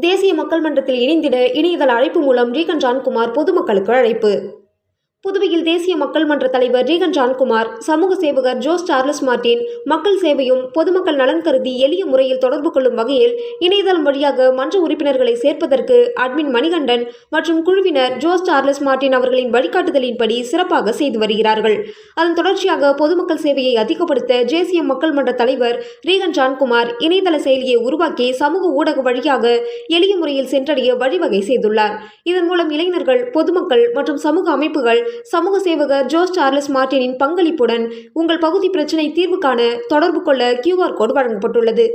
தேசிய மக்கள் மன்றத்தில் இணைந்திட இணையதள அழைப்பு மூலம் ரீகன் ஜான்குமார் பொதுமக்களுக்கு அழைப்பு. புதுவையில் தேசிய மக்கள் மன்ற தலைவர் ரீகன் ஜான்குமார் சமூக சேவகர் ஜோஸ் சார்லஸ் மார்டின் மக்கள் சேவையும் பொதுமக்கள் நலன் கருதி எளிய முறையில் தொடர்பு கொள்ளும் வகையில் இணையதளம் வழியாக மன்ற உறுப்பினர்களை சேர்ப்பதற்கு அட்மின் மணிகண்டன் மற்றும் குழுவினர் ஜோஸ் சார்லஸ் மார்டின் அவர்களின் வழிகாட்டுதலின்படி சிறப்பாக செய்து வருகிறார்கள். அதன் தொடர்ச்சியாக பொதுமக்கள் சேவையை அதிகப்படுத்த தேசிய மக்கள் மன்ற தலைவர் ரீகன் ஜான்குமார் இணையதள செயலியை உருவாக்கி சமூக ஊடக வழியாக எளிய முறையில் சென்றடைய வழிவகை செய்துள்ளார். இதன் மூலம் இளைஞர்கள் பொதுமக்கள் மற்றும் சமூக அமைப்புகள் சமூக சேவகர் ஜோஸ் சார்லஸ் மார்டினின் பங்களிப்புடன் உங்கள் பகுதி பிரச்சினை தீர்வு காண தொடர்பு கொள்ள கியூஆர் கோடு வழங்கப்பட்டுள்ளது.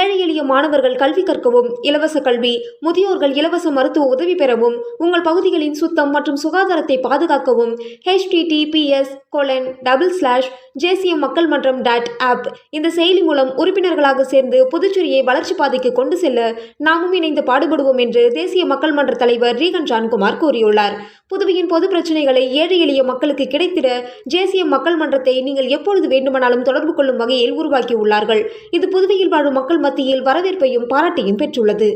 ஏழை எளிய மாணவர்கள் கல்வி கற்கவும் இலவச கல்வி முதியோர்கள் இலவச மருத்துவ உதவி பெறவும் உங்கள் பகுதிகளின் சுத்தம் மற்றும் சுகாதாரத்தை பாதுகாக்கவும் HTTPS colon double slash JCM மக்கள் மன்றம் டாட் ஆப் இந்த செயலி மூலம் உறுப்பினர்களாக சேர்ந்து புதுச்சேரியை வளர்ச்சி பாதைக்கு கொண்டு செல்ல நாமும் இணைந்து பாடுபடுவோம் என்று தேசிய மக்கள் மன்ற தலைவர் ரீகன் ஜான்குமார் கூறியுள்ளார். புதுவையின் பொது பிரச்சனைகளை ஏழை எளிய மக்களுக்கு கிடைத்திட ஜேசிஎம் மக்கள் மன்றத்தை நீங்கள் எப்பொழுது வேண்டுமானாலும் தொடர்பு கொள்ளும் வகையில் உருவாக்கியுள்ளார்கள். இது புதுவையில் வாழும் மக்கள் மத்தியில் வரவேற்பையும் பாராட்டையும் பெற்றுள்ளது.